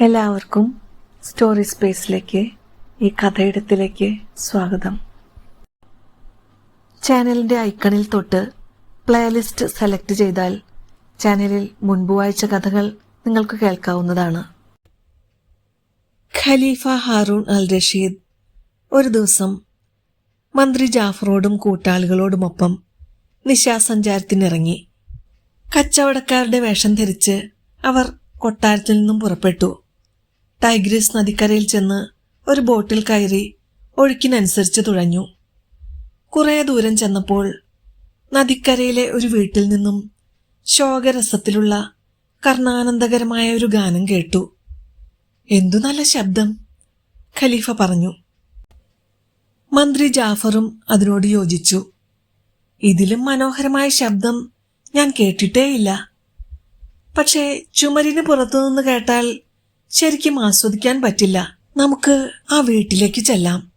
എല്ലാവർക്കും സ്റ്റോറി സ്പേസിലേക്ക് ഈ കഥയിടത്തിലേക്ക് സ്വാഗതം. ചാനലിന്റെ ഐക്കണിൽ തൊട്ട് പ്ലേലിസ്റ്റ് സെലക്ട് ചെയ്താൽ ചാനലിൽ മുൻപ് വായിച്ച കഥകൾ നിങ്ങൾക്ക് കേൾക്കാവുന്നതാണ്. ഖലീഫ ഹാറൂൺ അൽ റഷീദ് ഒരു ദിവസം മന്ത്രി ജാഫറോടും കൂട്ടാളികളോടുമൊപ്പം നിശാസഞ്ചാരത്തിനിറങ്ങി. കച്ചവടക്കാരുടെ വേഷം ധരിച്ച് അവർ കൊട്ടാരത്തിൽ നിന്നും പുറപ്പെട്ടു. ടൈഗ്രിസ് നദിക്കരയിൽ ചെന്ന് ഒരു ബോട്ടിൽ കയറി ഒഴുക്കിനനുസരിച്ച് തുഴഞ്ഞു. കുറേ ദൂരം ചെന്നപ്പോൾ നദിക്കരയിലെ ഒരു വീട്ടിൽ നിന്നും ശോകരസത്തിലുള്ള കർണാനന്ദകരമായ ഒരു ഗാനം കേട്ടു. എന്തു നല്ല ശബ്ദം ഖലീഫ പറഞ്ഞു. മന്ത്രി ജാഫറും അതിനോട് യോജിച്ചു. ഇതിലും മനോഹരമായ ശബ്ദം ഞാൻ കേട്ടിട്ടേയില്ല. പക്ഷേ ചുമരിന് പുറത്തുനിന്ന് കേട്ടാൽ ശരിക്കും ആസ്വദിക്കാൻ പറ്റില്ല. നമുക്ക് ആ വീട്ടിലേക്ക് ചെല്ലാം.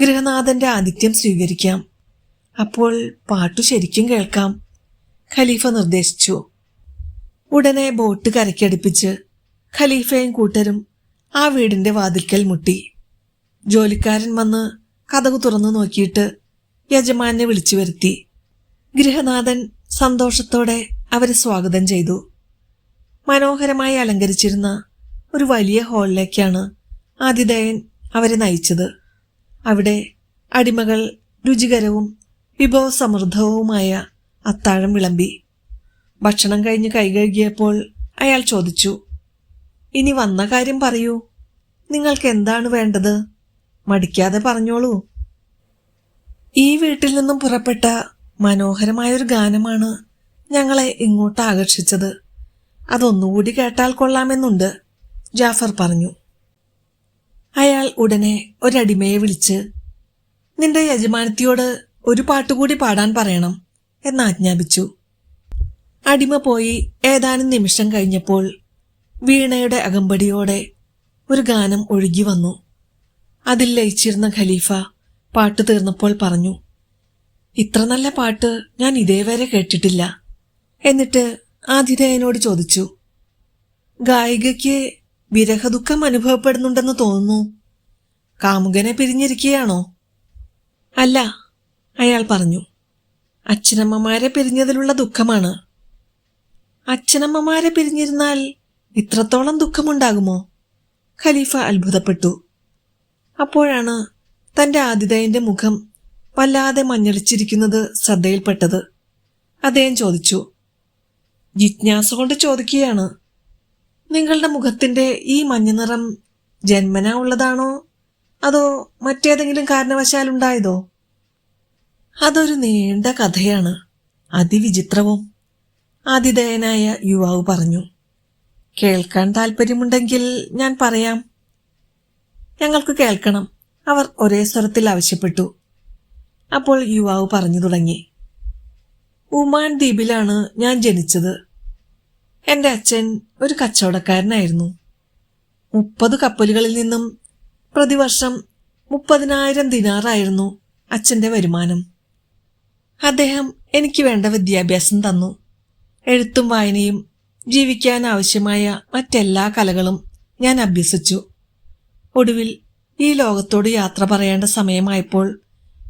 ഗൃഹനാഥന്റെ ആതിഥ്യം സ്വീകരിക്കാം. അപ്പോൾ പാട്ടു ശരിക്കും കേൾക്കാം. ഖലീഫ നിർദ്ദേശിച്ചു. ഉടനെ ബോട്ട് കരക്കടുപ്പിച്ച് ഖലീഫയും കൂട്ടരും ആ വീടിന്റെ വാതിൽക്കൽ മുട്ടി. ജോലിക്കാരൻ വന്ന് കഥകു തുറന്നു നോക്കിയിട്ട് യജമാനെ വിളിച്ചു വരുത്തി. ഗൃഹനാഥൻ സന്തോഷത്തോടെ അവരെ സ്വാഗതം ചെയ്തു. മനോഹരമായി അലങ്കരിച്ചിരുന്ന ഒരു വലിയ ഹാളിലേക്കാണ് ആതിഥേയൻ അവരെ നയിച്ചത്. അവിടെ അടിമകൾ രുചികരവും വിഭവസമൃദ്ധവുമായ അത്താഴം വിളമ്പി. ഭക്ഷണം കഴിഞ്ഞ് കൈകഴുകിയപ്പോൾ അയാൾ ചോദിച്ചു ഇനി വന്ന കാര്യം പറയൂ. നിങ്ങൾക്ക് എന്താണ് വേണ്ടത്? മടിക്കാതെ പറഞ്ഞോളൂ. ഈ വീട്ടിൽ നിന്നും പുറപ്പെട്ട മനോഹരമായൊരു ഗാനമാണ് ഞങ്ങളെ ഇങ്ങോട്ട് ആകർഷിച്ചത്. അതൊന്നുകൂടി കേട്ടാൽ കൊള്ളാമെന്നുണ്ട്. ജാഫർ പറഞ്ഞു. അയാൾ ഉടനെ ഒരടിമയെ വിളിച്ച് നിന്റെ യജമാനത്തിയോട് ഒരു പാട്ടുകൂടി പാടാൻ പറയണം എന്ന് ആജ്ഞാപിച്ചു. അടിമ പോയി ഏതാനും നിമിഷം കഴിഞ്ഞപ്പോൾ വീണയുടെ അകമ്പടിയോടെ ഒരു ഗാനം ഒഴുകി വന്നു. അതിൽ ലയിച്ചിരുന്ന ഖലീഫ പാട്ട് തീർന്നപ്പോൾ പറഞ്ഞു ഇത്ര നല്ല പാട്ട് ഞാൻ ഇതേവരെ കേട്ടിട്ടില്ല എന്നിട്ട് ആതിഥേയനോട് ചോദിച്ചു ഗായികയ്ക്ക് വിരഹദുഃഖം അനുഭവപ്പെടുന്നുണ്ടെന്ന് തോന്നുന്നു. കാമുകനെ പിരിഞ്ഞിരിക്കുകയാണോ? അല്ല അയാൾ പറഞ്ഞു. അച്ഛനമ്മമാരെ പിരിഞ്ഞതിലുള്ള ദുഃഖമാണ്. അച്ഛനമ്മമാരെ പിരിഞ്ഞിരുന്നാൽ ഇത്രത്തോളം ദുഃഖമുണ്ടാകുമോ? ഖലീഫ അത്ഭുതപ്പെട്ടു. അപ്പോഴാണ് തന്റെ ആതിഥേയന്റെ മുഖം വല്ലാതെ മഞ്ഞളിച്ചിരിക്കുന്നത് ശ്രദ്ധയിൽപ്പെട്ടത്. അദ്ദേഹം ചോദിച്ചു ജിജ്ഞാസ കൊണ്ട് ചോദിക്കുകയാണ് നിങ്ങളുടെ മുഖത്തിന്റെ ഈ മഞ്ഞനിറം ജന്മനാ ഉള്ളതാണോ? അതോ മറ്റേതെങ്കിലും കാരണവശാൽ ഉണ്ടായതോ? അതൊരു നീണ്ട കഥയാണ്. അതിവിചിത്രവും. ആതിഥേയനായ യുവാവ് പറഞ്ഞു കേൾക്കാൻ താല്പര്യമുണ്ടെങ്കിൽ ഞാൻ പറയാം. ഞങ്ങൾക്ക് കേൾക്കണം. അവർ ഒരേ സ്വരത്തിൽ ആവശ്യപ്പെട്ടു. അപ്പോൾ യുവാവ് പറഞ്ഞു തുടങ്ങി ഉമാൻ ദ്വീപിലാണ് ഞാൻ ജനിച്ചത്. എന്റെ അച്ഛൻ ഒരു കച്ചവടക്കാരനായിരുന്നു. മുപ്പത് കപ്പലുകളിൽ നിന്നും പ്രതിവർഷം മുപ്പതിനായിരം ദിനാറായിരുന്നു അച്ഛന്റെ വരുമാനം. അദ്ദേഹം എനിക്ക് വേണ്ട വിദ്യാഭ്യാസം തന്നു. എഴുത്തും വായനയും ജീവിക്കാൻ ആവശ്യമായ മറ്റെല്ലാ കലകളും ഞാൻ അഭ്യസിച്ചു. ഒടുവിൽ ഈ ലോകത്തോട് യാത്ര പറയേണ്ട സമയമായപ്പോൾ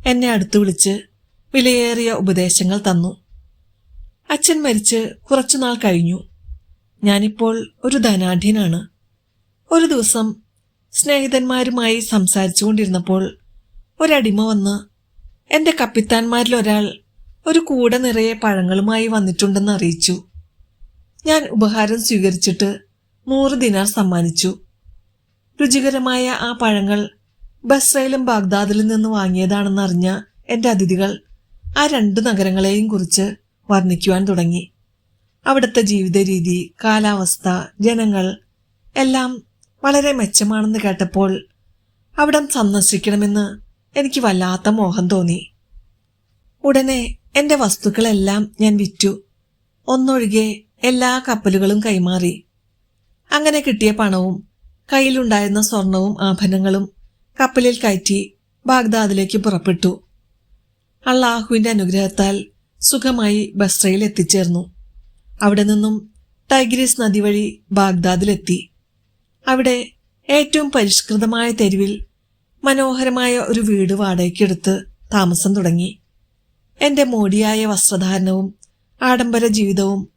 എന്നെ അടുത്തു വിളിച്ച് വിലയേറിയ ഉപദേശങ്ങൾ തന്നു. അച്ഛൻ മരിച്ച് കുറച്ചുനാൾ കഴിഞ്ഞു. ഞാനിപ്പോൾ ഒരു ധനാഢ്യനാണ്. ഒരു ദിവസം സ്നേഹിതന്മാരുമായി സംസാരിച്ചുകൊണ്ടിരുന്നപ്പോൾ ഒരടിമ വന്ന് എന്റെ കപ്പിത്താന്മാരിൽ ഒരാൾ ഒരു കൂട നിറയെ പഴങ്ങളുമായി വന്നിട്ടുണ്ടെന്ന് അറിയിച്ചു. ഞാൻ ഉപഹാരം സ്വീകരിച്ചിട്ട് നൂറ് ദിനാർ സമ്മാനിച്ചു. രുചികരമായ ആ പഴങ്ങൾ ബസ്രയിലും ബാഗ്ദാദിലും നിന്ന് വാങ്ങിയതാണെന്നറിഞ്ഞ എന്റെ അതിഥികൾ ആ രണ്ട് നഗരങ്ങളെയും കുറിച്ച് വർണിക്കുവാൻ തുടങ്ങി. അവിടുത്തെ ജീവിത രീതി കാലാവസ്ഥ ജനങ്ങൾ എല്ലാം വളരെ മെച്ചമാണെന്ന് കേട്ടപ്പോൾ അവിടം സന്ദർശിക്കണമെന്ന് എനിക്ക് വല്ലാത്ത മോഹം തോന്നി. ഉടനെ എന്റെ വസ്തുക്കളെല്ലാം ഞാൻ വിറ്റു. ഒന്നൊഴികെ എല്ലാ കപ്പലുകളും കൈമാറി. അങ്ങനെ കിട്ടിയ പണവും കയ്യിലുണ്ടായിരുന്ന സ്വർണവും ആഭരണങ്ങളും കപ്പലിൽ കയറ്റി ബാഗ്ദാദിലേക്ക് പുറപ്പെട്ടു. അള്ളാഹുവിന്റെ അനുഗ്രഹത്താൽ സുഖമായി ബസ്രയിൽ എത്തിച്ചേർന്നു. അവിടെ നിന്നും ടൈഗ്രീസ് നദി വഴി ബാഗ്ദാദിലെത്തി. അവിടെ ഏറ്റവും പരിഷ്കൃതമായ തെരുവിൽ മനോഹരമായ ഒരു വീട് വാടകയ്ക്കെടുത്ത് താമസം തുടങ്ങി. എന്റെ മോടിയായ വസ്ത്രധാരണവും ആഡംബര ജീവിതവും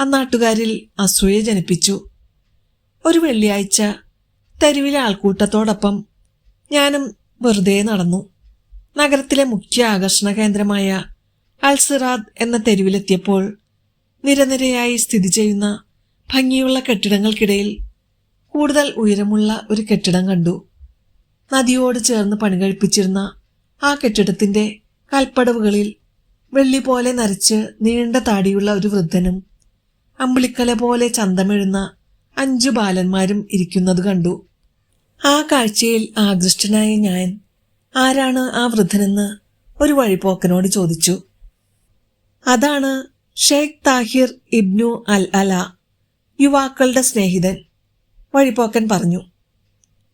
അന്നാട്ടുകാരിൽ അസൂയ ജനിപ്പിച്ചു. ഒരു വെള്ളിയാഴ്ച തെരുവിലെ ആൾക്കൂട്ടത്തോടൊപ്പം ഞാനും വെറുതെ നടന്നു. നഗരത്തിലെ മുഖ്യ ആകർഷണ കേന്ദ്രമായ അൽസിറാദ് എന്ന തെരുവിലെത്തിയപ്പോൾ നിരനിരയായി സ്ഥിതി ചെയ്യുന്ന ഭംഗിയുള്ള കെട്ടിടങ്ങൾക്കിടയിൽ കൂടുതൽ ഉയരമുള്ള ഒരു കെട്ടിടം കണ്ടു. നദിയോട് ചേർന്ന് പണികഴിപ്പിച്ചിരുന്ന ആ കെട്ടിടത്തിന്റെ കൽപ്പടവുകളിൽ വെള്ളി പോലെ നരച്ച് നീണ്ട താടിയുള്ള ഒരു വൃദ്ധനും അമ്പിളിക്കല പോലെ ചന്തമെഴുന്ന അഞ്ചു ബാലന്മാരും ഇരിക്കുന്നത് കണ്ടു. ആ കാഴ്ചയിൽ ആകൃഷ്ടനായ ഞാൻ ആരാണ് ആ വൃദ്ധനെന്ന് ഒരു വഴിപോക്കനോട് ചോദിച്ചു. അതാണ് ഷെയ്ഖ് താഹിർ ഇബ്നു അൽ അല യുവാക്കളുടെ സ്നേഹിതൻ വഴിപോക്കൻ പറഞ്ഞു.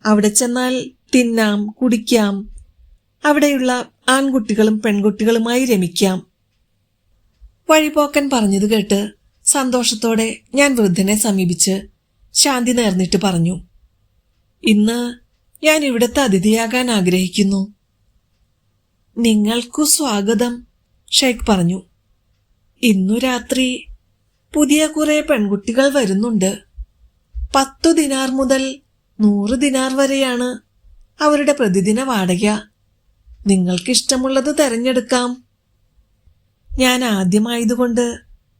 അവിടെ ചെന്നാൽ തിന്നാം കുടിക്കാം. അവിടെയുള്ള ആൺകുട്ടികളും പെൺകുട്ടികളുമായി രമിക്കാം. വഴിപോക്കൻ പറഞ്ഞത് കേട്ട് സന്തോഷത്തോടെ ഞാൻ വൃദ്ധനെ സമീപിച്ച് ശാന്തി നേർന്നിട്ട് പറഞ്ഞു ഇന്ന് ഞാൻ ഇവിടുത്തെ അതിഥിയാകാൻ ആഗ്രഹിക്കുന്നു. നിങ്ങൾക്കു സ്വാഗതം ഷെയ്ഖ് പറഞ്ഞു. ഇന്നു രാത്രി പുതിയ കുറെ പെൺകുട്ടികൾ വരുന്നുണ്ട്. പത്തു ദിനാർ മുതൽ നൂറ് ദിനാർ വരെയാണ് അവരുടെ പ്രതിദിന വാടക. നിങ്ങൾക്കിഷ്ടമുള്ളത് തെരഞ്ഞെടുക്കാം. ഞാൻ ആദ്യമായതുകൊണ്ട്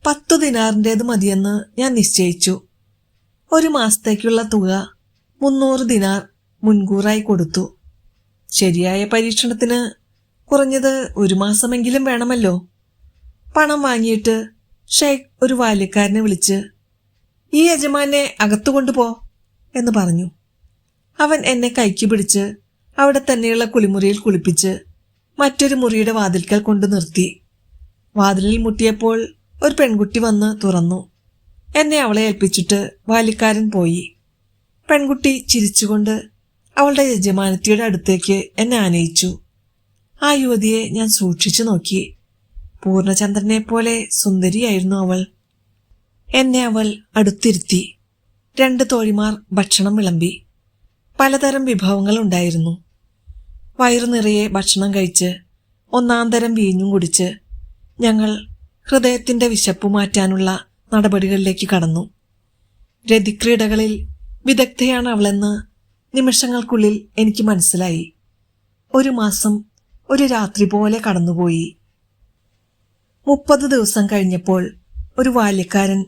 പത്തു ദിനാറിന്റേത് മതിയെന്ന് ഞാൻ നിശ്ചയിച്ചു. ഒരു മാസത്തേക്കുള്ള തുക മുന്നൂറ് ദിനാർ മുൻകൂറായി കൊടുത്തു. ശരിയായ പരീക്ഷണത്തിന് കുറഞ്ഞത് ഒരു മാസമെങ്കിലും വേണമല്ലോ? പണം വാങ്ങിയിട്ട് ഷെയ്ഖ് ഒരു ബാല്യക്കാരനെ വിളിച്ച് ഈ യജമാനെ അകത്തുകൊണ്ടുപോ എന്ന് പറഞ്ഞു. അവൻ എന്നെ കൈക്ക് പിടിച്ച് അവിടെ തന്നെയുള്ള കുളിമുറിയിൽ കുളിപ്പിച്ച് മറ്റൊരു മുറിയുടെ വാതിൽക്കൽ കൊണ്ടു നിർത്തി. വാതിലിൽ മുട്ടിയപ്പോൾ ഒരു പെൺകുട്ടി വന്ന് തുറന്നു. എന്നെ അവളെ ഏൽപ്പിച്ചിട്ട് ബാല്യക്കാരൻ പോയി. പെൺകുട്ടി ചിരിച്ചുകൊണ്ട് അവളുടെ യജമാനത്തിയുടെ അടുത്തേക്ക് എന്നെ ആനയിച്ചു. ആ യുവതിയെ ഞാൻ സൂക്ഷിച്ചു നോക്കി. പൂർണചന്ദ്രനെ പോലെ സുന്ദരിയായിരുന്നു അവൾ. എന്നെ അവൾ അടുത്തിരുത്തി. രണ്ട് തോഴിമാർ ഭക്ഷണം വിളമ്പി. പലതരം വിഭവങ്ങൾ ഉണ്ടായിരുന്നു. വയറു നിറയെ ഭക്ഷണം കഴിച്ച് ഒന്നാം തരം വീഞ്ഞും കുടിച്ച് ഞങ്ങൾ ഹൃദയത്തിന്റെ വിശപ്പ് മാറ്റാനുള്ള നടപടികളിലേക്ക് കടന്നു. രതിക്രീഡകളിൽ വിദഗ്ധയാണ് അവളെന്ന് നിമിഷങ്ങൾക്കുള്ളിൽ എനിക്ക് മനസ്സിലായി. ഒരു മാസം ഒരു രാത്രി പോലെ കടന്നുപോയി. മുപ്പത് ദിവസം കഴിഞ്ഞപ്പോൾ ഒരു ബാല്യക്കാരൻ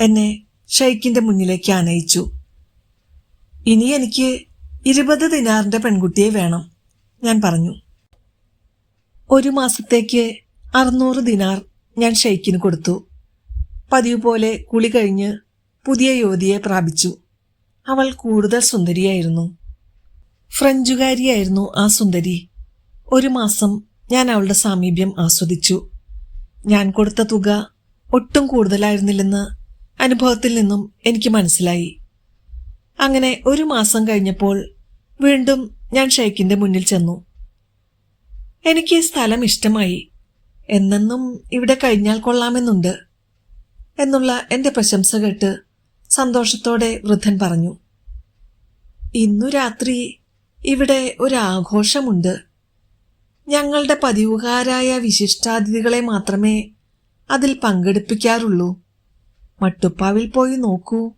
എന്നെ ഷെയ്ഖിന്റെ മുന്നിലേക്ക് ആനയിച്ചു. ഇനി എനിക്ക് ഇരുപത് ദിനാറിന്റെ പെൺകുട്ടിയെ വേണം ഞാൻ പറഞ്ഞു. ഒരു മാസത്തേക്ക് അറുന്നൂറ് ദിനാർ ഞാൻ ഷെയ്ഖിന് കൊടുത്തു. പതിവ് പോലെ കുളി കഴിഞ്ഞ് പുതിയ യുവതിയെ പ്രാപിച്ചു. അവൾ കൂടുതൽ സുന്ദരിയായിരുന്നു. ഫ്രഞ്ചുകാരിയായിരുന്നു ആ സുന്ദരി. ഒരു മാസം ഞാൻ അവളുടെ സാമീപ്യം ആസ്വദിച്ചു. ഞാൻ കൊടുത്ത തുക ഒട്ടും കൂടുതലായിരുന്നില്ലെന്ന് അനുഭവത്തിൽ നിന്നും എനിക്ക് മനസ്സിലായി. അങ്ങനെ ഒരു മാസം കഴിഞ്ഞപ്പോൾ വീണ്ടും ഞാൻ ഷെയ്ഖിന്റെ മുന്നിൽ ചെന്നു. എനിക്ക് ഈ സ്ഥലം ഇഷ്ടമായി. എന്നെന്നും ഇവിടെ കഴിഞ്ഞാൽ കൊള്ളാമെന്നുണ്ട് എന്നുള്ള എന്റെ പ്രശംസ കേട്ട് സന്തോഷത്തോടെ വൃദ്ധൻ പറഞ്ഞു. ഇന്നു രാത്രി ഇവിടെ ഒരു ആഘോഷമുണ്ട്. ഞങ്ങളുടെ പതിവുകാരായ വിശിഷ്ടാതിഥികളെ മാത്രമേ അതിൽ പങ്കെടുപ്പിക്കാറുള്ളൂ. മട്ടുപ്പാവിൽ പോയി നോക്കൂ.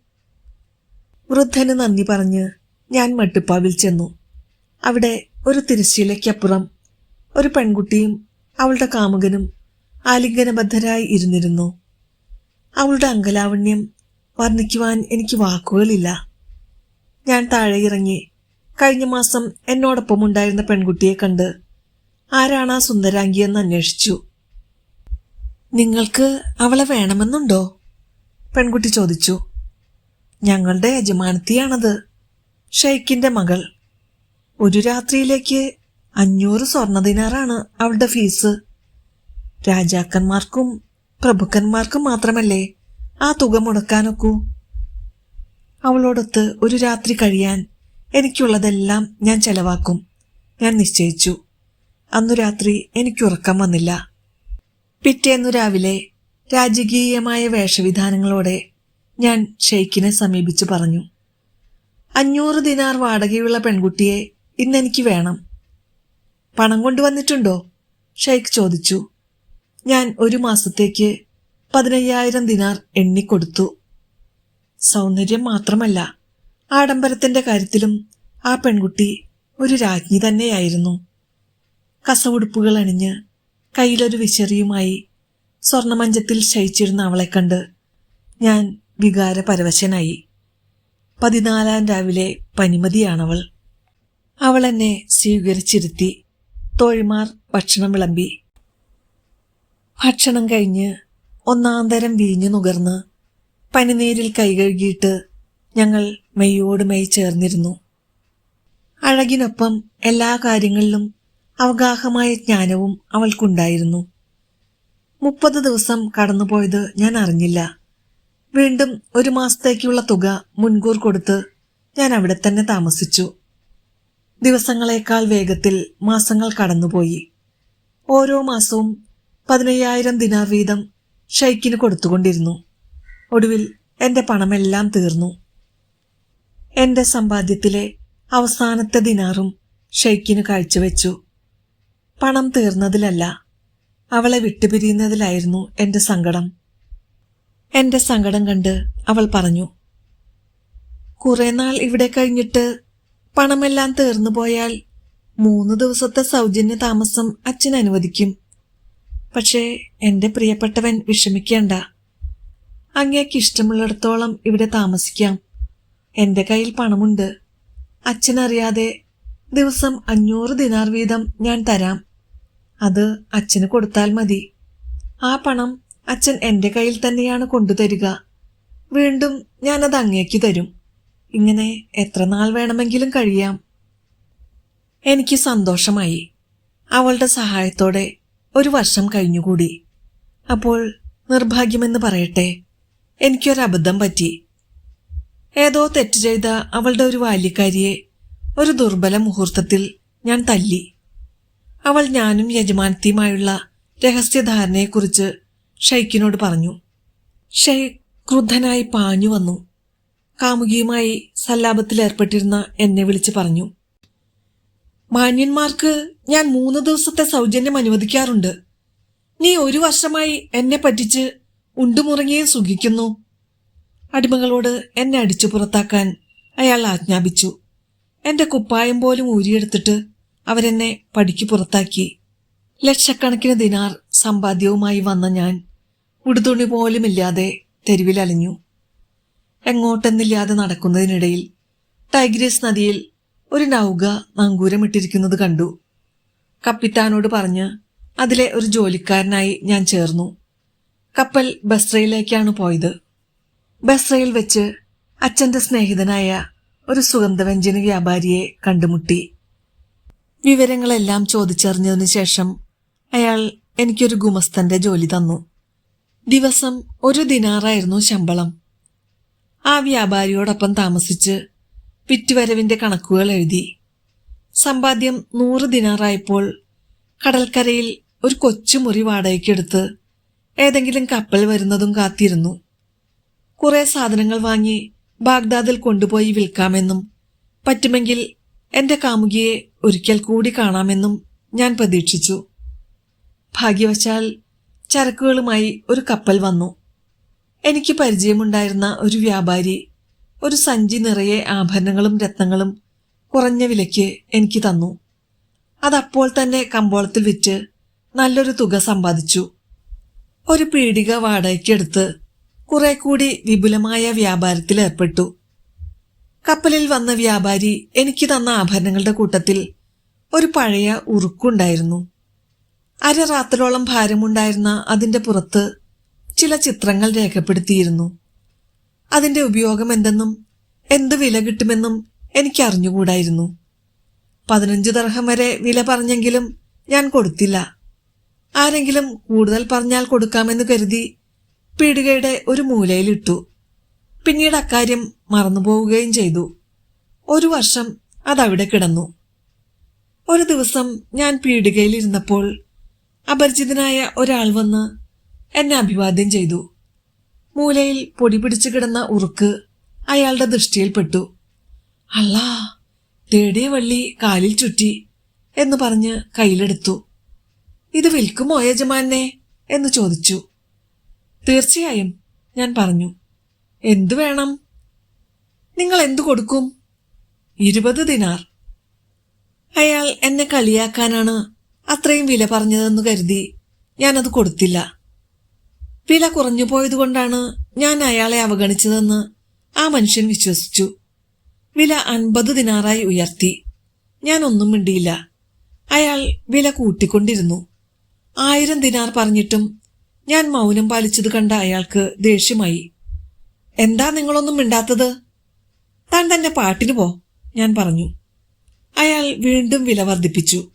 വൃദ്ധന് നന്ദി പറഞ്ഞ് ഞാൻ മട്ടുപ്പാവിൽ ചെന്നു. അവിടെ ഒരു തിരശ്ശീലയ്ക്കപ്പുറം ഒരു പെൺകുട്ടിയും അവളുടെ കാമുകനും ആലിംഗനബദ്ധരായി ഇരുന്നിരുന്നു. അവളുടെ അങ്കലാവണ്യം വർണിക്കുവാൻ എനിക്ക് വാക്കുകളില്ല. ഞാൻ താഴെ ഇറങ്ങി കഴിഞ്ഞ മാസം എന്നോടൊപ്പം ഉണ്ടായിരുന്ന പെൺകുട്ടിയെ കണ്ട് ആരാണ് ആ സുന്ദരാംഗിയെന്ന് അന്വേഷിച്ചു. നിങ്ങൾക്ക് അവളെ വേണമെന്നുണ്ടോ? പെൺകുട്ടി ചോദിച്ചു. ഞങ്ങളുടെ യജമാനത്തിയാണത് ഷെയ്ഖിന്റെ മകൾ. ഒരു രാത്രിയിലേക്ക് അഞ്ഞൂറ് സ്വർണദിനാറാണ് അവളുടെ ഫീസ്. രാജാക്കന്മാർക്കും പ്രഭുക്കന്മാർക്കും മാത്രമല്ലേ ആ തുക മുടക്കാനൊക്കൂ? അവളോടൊത്ത് ഒരു രാത്രി കഴിയാൻ എനിക്കുള്ളതെല്ലാം ഞാൻ ചെലവാക്കും. ഞാൻ നിശ്ചയിച്ചു. അന്നു രാത്രി എനിക്ക് ഉറക്കം വന്നില്ല. പിറ്റേന്നു രാവിലെ രാജകീയമായ വേഷവിധാനങ്ങളോടെ ഞാൻ ഷെയ്ഖിനെ സമീപിച്ചു പറഞ്ഞു. അഞ്ഞൂറ് ദിനാർ വാടകയുള്ള പെൺകുട്ടിയെ ഇന്നെനിക്ക് വേണം. പണം കൊണ്ടുവന്നിട്ടുണ്ടോ? ഷെയ്ഖ് ചോദിച്ചു. ഞാൻ ഒരു മാസത്തേക്ക് പതിനയ്യായിരം ദിനാർ എണ്ണിക്കൊടുത്തു. സൗന്ദര്യം മാത്രമല്ല ആഡംബരത്തിന്റെ കാര്യത്തിലും ആ പെൺകുട്ടി ഒരു രാജ്ഞി തന്നെയായിരുന്നു. കസവുടുപ്പുകൾ അണിഞ്ഞ് കയ്യിലൊരു വിശറിയുമായി സ്വർണമഞ്ചത്തിൽ ശയിച്ചിരുന്ന അവളെ കണ്ട് ഞാൻ വികാരപരവശനായി. പതിനാലാം രാവിലെ പനിമതിയാണവൾ. അവൾ എന്നെ സ്വീകരിച്ചിരുത്തി തോഴിമാർ ഭക്ഷണം വിളമ്പി. ഭക്ഷണം കഴിഞ്ഞ് ഒന്നാന്തരം വീഞ്ഞു നുകർന്ന് പനിനീരിൽ കൈകഴുകിയിട്ട് ഞങ്ങൾ മെയ്യോട് മെയ് ചേർന്നിരുന്നു. അഴകിനൊപ്പം എല്ലാ കാര്യങ്ങളിലും അവഗാഹമായ ജ്ഞാനവും അവൾക്കുണ്ടായിരുന്നു. മുപ്പത് ദിവസം കടന്നുപോയത് ഞാൻ അറിഞ്ഞില്ല. വീണ്ടും ഒരു മാസത്തേക്കുള്ള തുക മുൻകൂർ കൊടുത്ത് ഞാൻ അവിടെ തന്നെ താമസിച്ചു. ദിവസങ്ങളെക്കാൾ വേഗത്തിൽ മാസങ്ങൾ കടന്നുപോയി. ഓരോ മാസവും പതിനയ്യായിരം ദിനാർ വീതം ഷെയ്ക്കിന് കൊടുത്തുകൊണ്ടിരുന്നു. ഒടുവിൽ എന്റെ പണമെല്ലാം തീർന്നു. എന്റെ സമ്പാദ്യത്തിലെ അവസാനത്തെ ദിനാറും ഷെയ്ക്കിന് കാഴ്ചവെച്ചു. പണം തീർന്നതിലല്ല. അവളെ വിട്ടുപിരിയുന്നതിലായിരുന്നു എന്റെ സങ്കടം. എന്റെ സങ്കടം കണ്ട് അവൾ പറഞ്ഞു കുറെ നാൾ ഇവിടെ കഴിഞ്ഞിട്ട് പണമെല്ലാം തീർന്നു പോയാൽ മൂന്ന് ദിവസത്തെ സൗജന്യ താമസം അച്ഛൻ അനുവദിക്കും. പക്ഷേ എന്റെ പ്രിയപ്പെട്ടവൻ വിഷമിക്കേണ്ട. അങ്ങേക്ക് ഇഷ്ടമുള്ളിടത്തോളം ഇവിടെ താമസിക്കാം. എന്റെ കയ്യിൽ പണമുണ്ട്. അച്ഛനറിയാതെ ദിവസം അഞ്ഞൂറ് ദിനാർ വീതം ഞാൻ തരാം. അത് അച്ഛന് കൊടുത്താൽ മതി. ആ പണം അച്ഛൻ എന്റെ കയ്യിൽ തന്നെയാണ് കൊണ്ടുതരിക. വീണ്ടും ഞാനത് അങ്ങേക്ക് തരും. ഇങ്ങനെ എത്ര നാൾ വേണമെങ്കിലും കഴിയാം. എനിക്ക് സന്തോഷമായി. അവളുടെ സഹായത്തോടെ ഒരു വർഷം കഴിഞ്ഞുകൂടി. അപ്പോൾ നിർഭാഗ്യമെന്ന് പറയട്ടെ. എനിക്കൊരബദ്ധം പറ്റി. ഏതോ തെറ്റ് ചെയ്ത അവളുടെ ഒരു ബാല്യക്കാരിയെ ഒരു ദുർബല മുഹൂർത്തത്തിൽ ഞാൻ തല്ലി. അവൾ ഞാനും യജമാനത്തിയുമായുള്ള രഹസ്യധാരണയെക്കുറിച്ച് ഷെയ്ഖിനോട് പറഞ്ഞു. ഷെയ്ഖ് ക്രുദ്ധനായി പാഞ്ഞു വന്നു. കാമുകിയുമായി സല്ലാപത്തിലേർപ്പെട്ടിരുന്ന എന്നെ വിളിച്ച് പറഞ്ഞു. മാന്യന്മാർക്ക് ഞാൻ മൂന്ന് ദിവസത്തെ സൗജന്യം അനുവദിക്കാറുണ്ട്. നീ ഒരു വർഷമായി എന്നെ പറ്റിച്ച് ഉണ്ടുമുറങ്ങിയെ സുഖിക്കുന്നു. അടിമകളോട് എന്നെ അടിച്ചു പുറത്താക്കാൻ അയാൾ ആജ്ഞാപിച്ചു. എന്റെ കുപ്പായം പോലും ഊരിയെടുത്തിട്ട് അവരെന്നെ പടിക്ക് പുറത്താക്കി. ലക്ഷക്കണക്കിന് ദിനാർ സമ്പാദ്യവുമായി വന്ന ഞാൻ ഉടുതുണി പോലുമില്ലാതെ തെരുവിലലഞ്ഞു എങ്ങോട്ടെന്നില്ലാതെ നടക്കുന്നതിനിടയിൽ ടൈഗ്രീസ് നദിയിൽ ഒരു നൗക നങ്കൂരമിട്ടിരിക്കുന്നത് കണ്ടു. കപ്പിത്താനോട് പറഞ്ഞ് അതിലെ ഒരു ജോലിക്കാരനായി ഞാൻ ചേർന്നു. കപ്പൽ ബസ്രയിലേക്കാണ് പോയത്. ബസ്രയിൽ വെച്ച് അച്ഛന്റെ സ്നേഹിതനായ ഒരു സുഗന്ധവ്യഞ്ജന വ്യാപാരിയെ കണ്ടുമുട്ടി. വിവരങ്ങളെല്ലാം ചോദിച്ചറിഞ്ഞതിനു ശേഷം അയാൾ എനിക്കൊരു ഗുമസ്തന്റെ ജോലി തന്നു. ദിവസം ഒരു ദിനാറായിരുന്നു ശമ്പളം. ആ വ്യാപാരിയോടൊപ്പം താമസിച്ച് വിറ്റുവരവിന്റെ കണക്കുകൾ എഴുതി. സമ്പാദ്യം നൂറ് ദിനാറായപ്പോൾ കടൽക്കരയിൽ ഒരു കൊച്ചുമുറി വാടകയ്ക്കെടുത്ത് ഏതെങ്കിലും കപ്പൽ വരുന്നതും കാത്തിരുന്നു. കുറേ സാധനങ്ങൾ വാങ്ങി ബാഗ്ദാദിൽ കൊണ്ടുപോയി വിൽക്കാമെന്നും പറ്റുമെങ്കിൽ എന്റെ കാമുകിയെ ഒരിക്കൽ കൂടി കാണാമെന്നും ഞാൻ പ്രതീക്ഷിച്ചു. ഭാഗ്യവശാൽ ചരക്കുകളുമായി ഒരു കപ്പൽ വന്നു. എനിക്ക് പരിചയമുണ്ടായിരുന്ന ഒരു വ്യാപാരി ഒരു സഞ്ചി നിറയെ ആഭരണങ്ങളും രത്നങ്ങളും കുറഞ്ഞ വിലയ്ക്ക് എനിക്ക് തന്നു. അതപ്പോൾ തന്നെ കമ്പോളത്തിൽ വിറ്റ് നല്ലൊരു തുക സമ്പാദിച്ചു. ഒരു പീടിക വാടകയ്ക്കെടുത്ത് കുറെ കൂടി വിപുലമായ വ്യാപാരത്തിൽ ഏർപ്പെട്ടു. കപ്പലിൽ വന്ന വ്യാപാരി എനിക്ക് തന്ന ആഭരണങ്ങളുടെ കൂട്ടത്തിൽ ഒരു പഴയ ഉറുക്കുണ്ടായിരുന്നു. അരറാത്തലോളം ഭാരമുണ്ടായിരുന്ന അതിന്റെ പുറത്ത് ചില ചിത്രങ്ങൾ രേഖപ്പെടുത്തിയിരുന്നു. അതിന്റെ ഉപയോഗം എന്തെന്നും എന്ത് വില കിട്ടുമെന്നും എനിക്ക് അറിഞ്ഞുകൂടായിരുന്നു. പതിനഞ്ച് ദർഹം വരെ വില പറഞ്ഞെങ്കിലും ഞാൻ കൊടുത്തില്ല. ആരെങ്കിലും കൂടുതൽ പറഞ്ഞാൽ കൊടുക്കാമെന്ന് കരുതി പീടികയുടെ ഒരു മൂലയിലിട്ടു. പിന്നീട് അക്കാര്യം മറന്നുപോവുകയും ചെയ്തു. ഒരു വർഷം അതവിടെ കിടന്നു. ഒരു ദിവസം ഞാൻ പീടികയിലിരുന്നപ്പോൾ അപരിചിതനായ ഒരാൾ വന്ന് എന്നെ അഭിവാദ്യം ചെയ്തു. മൂലയിൽ പൊടി പിടിച്ചു കിടന്ന ഉറുക്ക് അയാളുടെ ദൃഷ്ടിയിൽപ്പെട്ടു അല്ലാ തേടിയ വള്ളി കാലിൽ ചുറ്റി എന്ന് പറഞ്ഞ് കയ്യിലെടുത്തു. ഇത് വിൽക്കുമോ യജമാനെ? എന്ന് ചോദിച്ചു. തീർച്ചയായും ഞാൻ പറഞ്ഞു. എന്തു വേണം? നിങ്ങൾ എന്തു കൊടുക്കും? ഇരുപത് ദിനാർ. അയാൾ എന്നെ കളിയാക്കാനാണ് അത്രയും വില പറഞ്ഞതെന്ന് കരുതി ഞാനത് കൊടുത്തില്ല. വില കുറഞ്ഞു പോയതുകൊണ്ടാണ് ഞാൻ അയാളെ അവഗണിച്ചതെന്ന് ആ മനുഷ്യൻ വിശ്വസിച്ചു. വില അൻപത് ദിനാറായി ഉയർത്തി. ഞാൻ ഒന്നും മിണ്ടിയില്ല. അയാൾ വില കൂട്ടിക്കൊണ്ടിരുന്നു. ആയിരം ദിനാർ പറഞ്ഞിട്ടും ഞാൻ മൗനം പാലിച്ചത് കണ്ട അയാൾക്ക് ദേഷ്യമായി. എന്താ നിങ്ങളൊന്നും മിണ്ടാത്തത്? താൻ തന്നെ പാട്ടിന് പോ ഞാൻ പറഞ്ഞു. അയാൾ വീണ്ടും വില വർദ്ധിപ്പിച്ചു.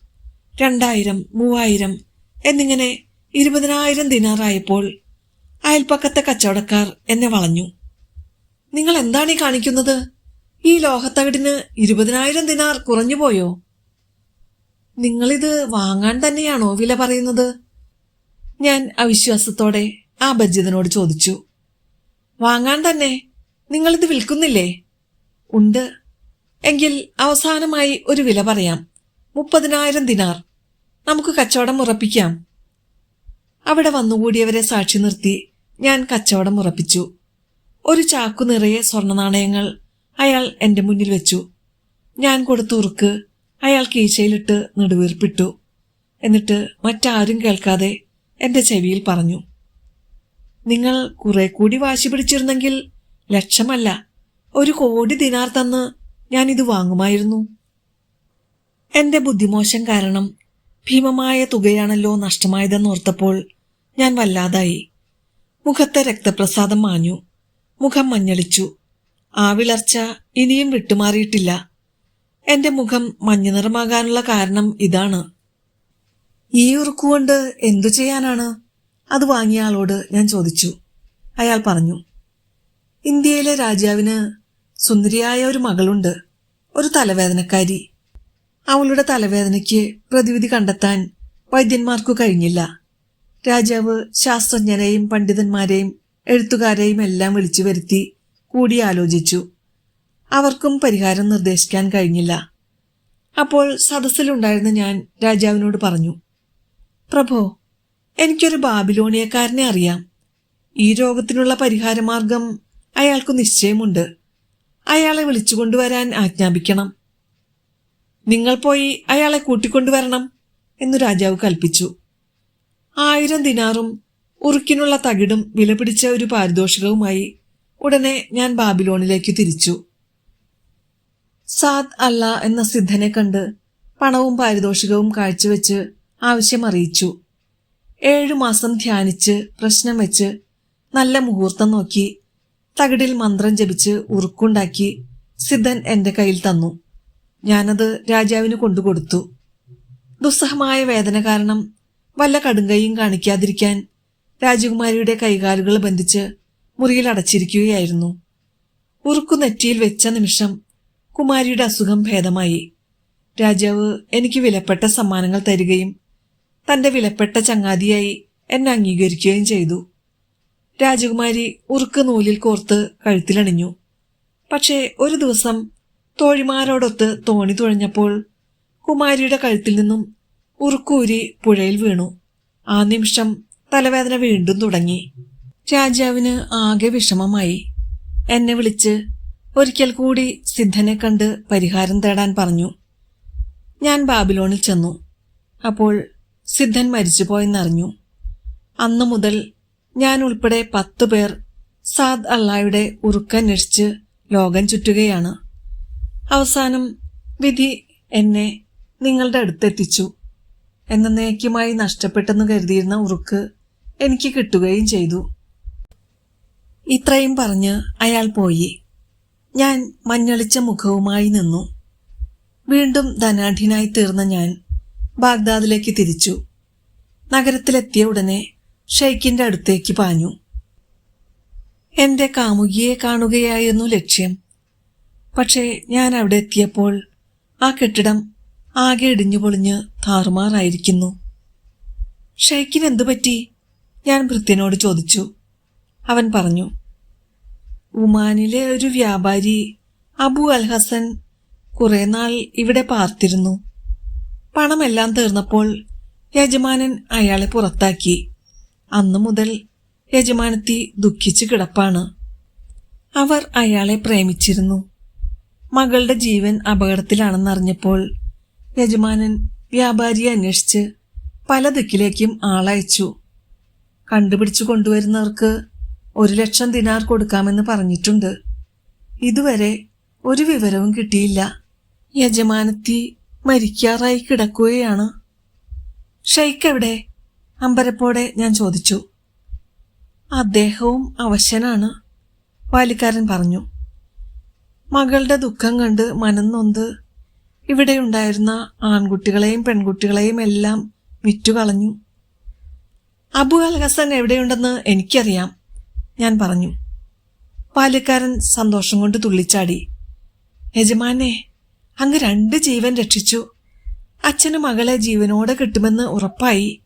രണ്ടായിരം മൂവായിരം എന്നിങ്ങനെ ഇരുപതിനായിരം ദിനാറായപ്പോൾ അയൽപ്പക്കത്തെ കച്ചവടക്കാർ എന്നെ വളഞ്ഞു. നിങ്ങൾ എന്താണ് ഈ കാണിക്കുന്നത്? ഈ ലോഹത്തകിടിന് ഇരുപതിനായിരം ദിനാർ കുറഞ്ഞു പോയോ? നിങ്ങളിത് വാങ്ങാൻ തന്നെയാണോ വില പറയുന്നത്? ഞാൻ അവിശ്വാസത്തോടെ ആ ബജ്ജിതനോട് ചോദിച്ചു. വാങ്ങാൻ തന്നെ നിങ്ങളിത് വിൽക്കുന്നില്ലേ? ഉണ്ട്. എങ്കിൽ അവസാനമായി ഒരു വില പറയാം. മുപ്പതിനായിരം ദിനാർ. നമുക്ക് കച്ചവടം ഉറപ്പിക്കാം. അവിടെ വന്നുകൂടിയവരെ സാക്ഷി നിർത്തി ഞാൻ കച്ചവടം ഉറപ്പിച്ചു. ഒരു ചാക്കു നിറയെ സ്വർണ നാണയങ്ങൾ അയാൾ എന്റെ മുന്നിൽ വെച്ചു. ഞാൻ കൊടുത്ത ഉറുക്ക് അയാൾ കീശയിലിട്ട് നെടുവീർപ്പിട്ടു. എന്നിട്ട് മറ്റാരും കേൾക്കാതെ എന്റെ ചെവിയിൽ പറഞ്ഞു. നിങ്ങൾ കുറെ കൂടി വാശി പിടിച്ചിരുന്നെങ്കിൽ ലക്ഷമല്ല. ഒരു കോടി ദിനാർ തന്ന് ഞാൻ ഇത് വാങ്ങുമായിരുന്നു. എന്റെ ബുദ്ധിമോശം കാരണം ഭീമമായ തുകയാണല്ലോ നഷ്ടമായതെന്നോർത്തപ്പോൾ ഞാൻ വല്ലാതായി. മുഖത്തെ രക്തപ്രസാദം മാഞ്ഞു. മുഖം മഞ്ഞളിച്ചു. ആ വിളർച്ച ഇനിയും വിട്ടുമാറിയിട്ടില്ല. എന്റെ മുഖം മഞ്ഞ നിറമാകാനുള്ള കാരണം ഇതാണ്. ഈ ഉറുക്കുകൊണ്ട് എന്തു ചെയ്യാനാണ്? അത് വാങ്ങിയ ആളോട് ഞാൻ ചോദിച്ചു. അയാൾ പറഞ്ഞു ഇന്ത്യയിലെ രാജാവിന് സുന്ദരിയായ ഒരു മകളുണ്ട് ഒരു തലവേദനക്കാരി. അവളുടെ തലവേദനയ്ക്ക് പ്രതിവിധി കണ്ടെത്താൻ വൈദ്യന്മാർക്കു കഴിഞ്ഞില്ല. രാജാവ് ശാസ്ത്രജ്ഞരെയും പണ്ഡിതന്മാരെയും എഴുത്തുകാരെയും എല്ലാം വിളിച്ചു വരുത്തി കൂടിയാലോചിച്ചു അവർക്കും പരിഹാരം നിർദ്ദേശിക്കാൻ കഴിഞ്ഞില്ല. അപ്പോൾ സദസ്സിലുണ്ടായിരുന്ന ഞാൻ രാജാവിനോട് പറഞ്ഞു പ്രഭോ എനിക്കൊരു ബാബിലോണിയക്കാരനെ അറിയാം. ഈ രോഗത്തിനുള്ള പരിഹാരമാർഗം അയാൾക്ക് നിശ്ചയമുണ്ട്. അയാളെ വിളിച്ചുകൊണ്ടുവരാൻ ആജ്ഞാപിക്കണം. നിങ്ങൾ പോയി അയാളെ കൂട്ടിക്കൊണ്ടുവരണം എന്നു രാജാവ് കൽപ്പിച്ചു. ആയിരം ദിനാറും ഉറുക്കിനുള്ള തകിടും വിലപിടിച്ച ഒരു പാരിതോഷികവുമായി ഉടനെ ഞാൻ ബാബിലോണിലേക്ക് തിരിച്ചു. സാദ് അല്ല എന്ന സിദ്ധനെ കണ്ട് പണവും പാരിതോഷികവും കാഴ്ചവെച്ച് ആവശ്യം അറിയിച്ചു. ഏഴു മാസം ധ്യാനിച്ച് പ്രശ്നം വെച്ച് നല്ല മുഹൂർത്തം നോക്കി തകിടിൽ മന്ത്രം ജപിച്ച് ഉറുക്കുണ്ടാക്കി സിദ്ധൻ എന്റെ കയ്യിൽ തന്നു. ഞാനത് രാജാവിന് കൊണ്ടുകൊടുത്തു. ദുസ്സഹമായ വേദന കാരണം വല്ല കടുങ്കയും കാണിക്കാതിരിക്കാൻ രാജകുമാരിയുടെ കൈകാലുകൾ ബന്ധിച്ച് മുറിയിൽ അടച്ചിരിക്കുകയായിരുന്നു. ഉറുക്കു നെറ്റിയിൽ വെച്ച നിമിഷം കുമാരിയുടെ അസുഖം ഭേദമായി. രാജാവ് എനിക്ക് വിലപ്പെട്ട സമ്മാനങ്ങൾ തരികയും തന്റെ വിലപ്പെട്ട ചങ്ങാതിയായി എന്നെ അംഗീകരിക്കുകയും ചെയ്തു. രാജകുമാരി ഉറുക്ക് നൂലിൽ കോർത്ത് കഴുത്തിലണിഞ്ഞു. പക്ഷേ ഒരു ദിവസം തോഴിമാരോടൊത്ത് തോണി തുഴഞ്ഞപ്പോൾ കുമാരിയുടെ കഴുത്തിൽ നിന്നും ഉറുക്കൂരി പുഴയിൽ വീണു. ആ നിമിഷം തലവേദന വീണ്ടും തുടങ്ങി. രാജാവിന് ആകെ വിഷമമായി. എന്നെ വിളിച്ച് ഒരിക്കൽ കൂടി സിദ്ധനെ കണ്ട് പരിഹാരം തേടാൻ പറഞ്ഞു. ഞാൻ ബാബിലോണിൽ ചെന്നു. അപ്പോൾ സിദ്ധൻ മരിച്ചുപോയെന്നറിഞ്ഞു. അന്നു മുതൽ ഞാൻ ഉൾപ്പെടെ പത്ത് പേർ സാദ് അള്ളായുടെ ഉറുക്കന്വേഷിച്ച് ലോകം ചുറ്റുകയാണ്. അവസാനം വിധി എന്നെ നിങ്ങളുടെ അടുത്തെത്തിച്ചു. എന്നേക്കുമായി നഷ്ടപ്പെട്ടെന്ന് കരുതിയിരുന്ന ഉറുക്ക് എനിക്ക് കിട്ടുകയും ചെയ്തു. ഇത്രയും പറഞ്ഞ് അയാൾ പോയി. ഞാൻ മഞ്ഞളിച്ച മുഖവുമായി നിന്നു. വീണ്ടും ധനാഢ്യനായി തീർന്ന ഞാൻ ബാഗ്ദാദിലേക്ക് തിരിച്ചു. നഗരത്തിലെത്തിയ ഉടനെ ഷെയ്ഖിന്റെ അടുത്തേക്ക് പാഞ്ഞു. എന്റെ കാമുകിയെ കാണുകയായിരുന്നു ലക്ഷ്യം. പക്ഷേ ഞാൻ അവിടെ എത്തിയപ്പോൾ ആ കെട്ടിടം ആകെ ഇടിഞ്ഞു പൊളിഞ്ഞ് താറുമാറായിരിക്കുന്നു. ഷെയ്ഖിന് എന്തു പറ്റി? ഞാൻ ഭൃത്യനോട് ചോദിച്ചു. അവൻ പറഞ്ഞു ഉമാനിലെ ഒരു വ്യാപാരി അബു അൽ ഹസൻ കുറെ നാൾ ഇവിടെ പാർത്തിരുന്നു. പണമെല്ലാം തീർന്നപ്പോൾ യജമാനൻ അയാളെ പുറത്താക്കി. അന്നു മുതൽ യജമാനത്തി ദുഃഖിച്ചു കിടപ്പാണ്. അവർ അയാളെ പ്രേമിച്ചിരുന്നു. മകളുടെ ജീവൻ അപകടത്തിലാണെന്നറിഞ്ഞപ്പോൾ യജമാനൻ വ്യാപാരിയെ അന്വേഷിച്ച് പല ദിക്കിലേക്കും ആളയച്ചു. കണ്ടുപിടിച്ചു കൊണ്ടുവരുന്നവർക്ക് ഒരു ലക്ഷം ദിനാർ കൊടുക്കാമെന്ന് പറഞ്ഞിട്ടുണ്ട്. ഇതുവരെ ഒരു വിവരവും കിട്ടിയില്ല. യജമാനത്തി മരിക്കാറായി കിടക്കുകയാണ്. ഷെയ്ക്ക് എവിടെ? അമ്പരപ്പോടെ ഞാൻ ചോദിച്ചു. അദ്ദേഹവും അവശനാണ് ബാലിക്കാരൻ പറഞ്ഞു. മകളുടെ ദുഃഖം കണ്ട് മനന്നൊന്ത് ഇവിടെ ഇവിടെയുണ്ടായിരുന്ന ആൺകുട്ടികളെയും പെൺകുട്ടികളെയും എല്ലാം വിറ്റുകളഞ്ഞു. അബു അൽ ഹസൻ എവിടെയുണ്ടെന്ന് എനിക്കറിയാം ഞാൻ പറഞ്ഞു. ബാല്യക്കാരൻ സന്തോഷം കൊണ്ട് തുള്ളിച്ചാടി. യജമാനെ അങ്ങ് രണ്ട് ജീവൻ രക്ഷിച്ചു. അച്ഛന് മകളെ ജീവനോടെ കിട്ടുമെന്ന് ഉറപ്പായി.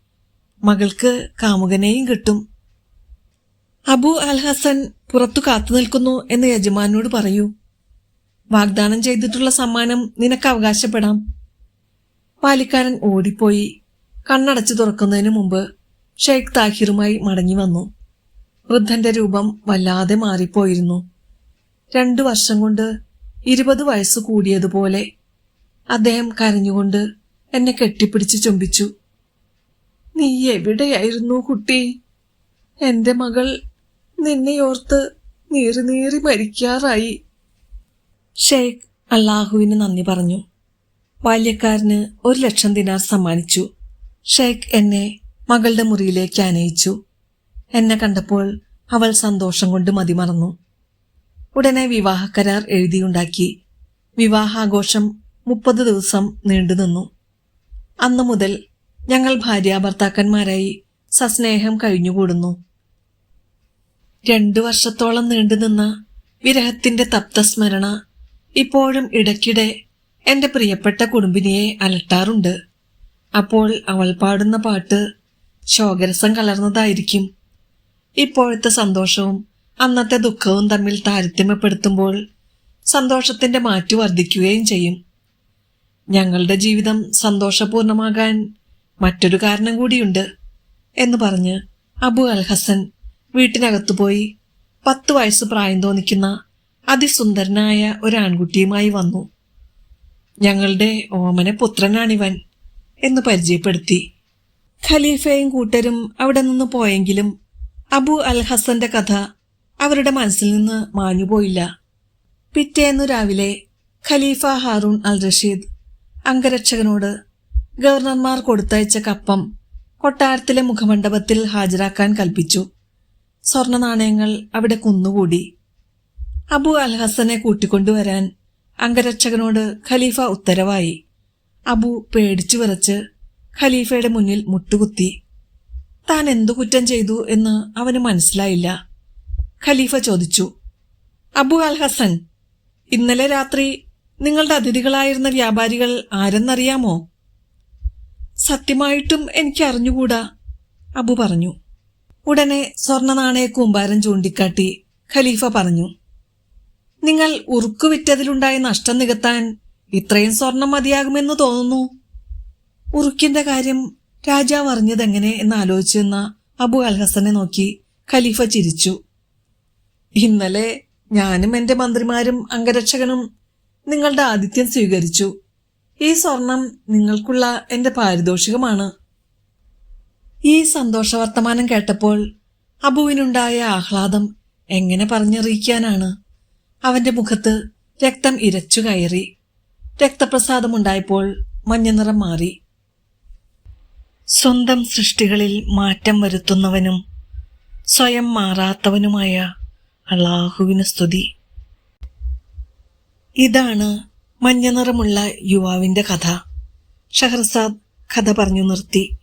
മകൾക്ക് കാമുകനെയും കിട്ടും. അബു അൽ ഹസൻ പുറത്തു കാത്തു നിൽക്കുന്നു എന്ന് യജമാനോട് പറയൂ. വാഗ്ദാനം ചെയ്തിട്ടുള്ള സമ്മാനം നിനക്ക് അവകാശപ്പെടാം. പാലിക്കാരൻ ഓടിപ്പോയി. കണ്ണടച്ചു തുറക്കുന്നതിന് മുമ്പ് ഷെയ്ഖ് താഹിറുമായി മടങ്ങി വന്നു. വൃദ്ധന്റെ രൂപം വല്ലാതെ മാറിപ്പോയിരുന്നു. രണ്ടു വർഷം കൊണ്ട് ഇരുപത് വയസ്സ് കൂടിയതുപോലെ അദ്ദേഹം കരഞ്ഞുകൊണ്ട് എന്നെ കെട്ടിപ്പിടിച്ച് ചുംബിച്ചു. നീ എവിടെയായിരുന്നു കുട്ടി? എന്റെ മകൾ നിന്നെയോർത്ത് നീറി നീറി മരിക്കാറായി. ഷെയ്ഖ് അള്ളാഹുവിന് നന്ദി പറഞ്ഞു. ബാല്യക്കാരന് ഒരു ലക്ഷം ദിനാർ സമ്മാനിച്ചു. ഷെയ്ഖ് എന്നെ മകളുടെ മുറിയിലേക്ക് ആനയിച്ചു. എന്നെ കണ്ടപ്പോൾ അവൾ സന്തോഷം കൊണ്ട് മതിമറന്നു. ഉടനെ വിവാഹ കരാർ എഴുതിയുണ്ടാക്കി. വിവാഹാഘോഷം മുപ്പത് ദിവസം നീണ്ടുനിന്നു അന്നു മുതൽ ഞങ്ങൾ ഭാര്യാഭർത്താക്കന്മാരായി സസ്നേഹം കഴിഞ്ഞുകൂടുന്നു. രണ്ടു വർഷത്തോളം നീണ്ടുനിന്ന വിരഹത്തിന്റെ തപ്തസ്മരണ ഇപ്പോഴും ഇടയ്ക്കിടെ എന്റെ പ്രിയപ്പെട്ട കുടുംബിനിയെ അലട്ടാറുണ്ട്. അപ്പോൾ അവൾ പാടുന്ന പാട്ട് ശോകരസം കലർന്നതായിരിക്കും. ഇപ്പോഴത്തെ സന്തോഷവും അന്നത്തെ ദുഃഖവും തമ്മിൽ താരതമ്യപ്പെടുത്തുമ്പോൾ സന്തോഷത്തിന്റെ മാറ്റു വർദ്ധിക്കുകയും ചെയ്യും. ഞങ്ങളുടെ ജീവിതം സന്തോഷപൂർണമാകാൻ മറ്റൊരു കാരണം കൂടിയുണ്ട് എന്ന് പറഞ്ഞ് അബു അൽ ഹസൻ വീട്ടിനകത്തു പോയി പത്ത് വയസ്സ് പ്രായം തോന്നിക്കുന്ന അതിസുന്ദരനായ ഒരാൺകുട്ടിയുമായി വന്നു. ഞങ്ങളുടെ ഓമന പുത്രനാണിവൻ എന്ന് പരിചയപ്പെടുത്തി. ഖലീഫയും കൂട്ടരും അവിടെ നിന്ന് പോയെങ്കിലും അബു അൽ ഹസന്റെ കഥ അവരുടെ മനസ്സിൽ നിന്ന് മാഞ്ഞുപോയില്ല പിറ്റേന്നു രാവിലെ ഖലീഫ ഹാറൂൺ അൽ റഷീദ് അംഗരക്ഷകനോട് ഗവർണർമാർ കൊടുത്തയച്ച കപ്പം കൊട്ടാരത്തിലെ മുഖമണ്ഡപത്തിൽ ഹാജരാക്കാൻ കൽപ്പിച്ചു. സ്വർണ നാണയങ്ങൾ അവിടെ കുന്നുകൂടി. അബു അൽ ഹസനെ കൂട്ടിക്കൊണ്ടുവരാൻ അംഗരക്ഷകനോട് ഖലീഫ ഉത്തരവായി. അബു പേടിച്ചു വിറച്ച് ഖലീഫയുടെ മുന്നിൽ മുട്ടുകുത്തി. താൻ എന്തു കുറ്റം ചെയ്തു എന്ന് അവന് മനസ്സിലായില്ല. ഖലീഫ ചോദിച്ചു അബു അൽ ഹസൻ ഇന്നലെ രാത്രി നിങ്ങളുടെ അതിഥികളായിരുന്ന വ്യാപാരികൾ ആരെന്നറിയാമോ? സത്യമായിട്ടും എനിക്ക് അറിഞ്ഞുകൂടാ അബു പറഞ്ഞു. ഉടനെ സ്വർണ നാണയ കൂമ്പാരം ചൂണ്ടിക്കാട്ടി ഖലീഫ പറഞ്ഞു നിങ്ങൾ ഉറുക്കു വിറ്റതിലുണ്ടായ നഷ്ടം നികത്താൻ ഇത്രയും സ്വർണം മതിയാകുമെന്ന് തോന്നുന്നു. ഉറുക്കിന്റെ കാര്യം രാജാവ് അറിഞ്ഞതെങ്ങനെ എന്ന് ആലോചിച്ചെന്ന അബു അൽ ഹസനെ നോക്കി ഖലീഫ ചിരിച്ചു. ഇന്നലെ ഞാനും എന്റെ മന്ത്രിമാരും അംഗരക്ഷകനും നിങ്ങളുടെ ആതിഥ്യം സ്വീകരിച്ചു. ഈ സ്വർണം നിങ്ങൾക്കുള്ള എന്റെ പാരിതോഷികമാണ്. ഈ സന്തോഷ വർത്തമാനം കേട്ടപ്പോൾ അബുവിനുണ്ടായ ആഹ്ലാദം എങ്ങനെ പറഞ്ഞറിയിക്കാനാണ്? അവന്റെ മുഖത്ത് രക്തം ഇരച്ചു കയറി. രക്തപ്രസാദമുണ്ടായപ്പോൾ മഞ്ഞനിറം മാറി. സ്വന്തം സൃഷ്ടികളിൽ മാറ്റം വരുത്തുന്നവനും സ്വയം മാറാത്തവനുമായ അള്ളാഹുവിന് സ്തുതി. ഇതാണ് മഞ്ഞ നിറമുള്ള യുവാവിന്റെ കഥ. ഷഹർസാദ് കഥ പറഞ്ഞു നിർത്തി.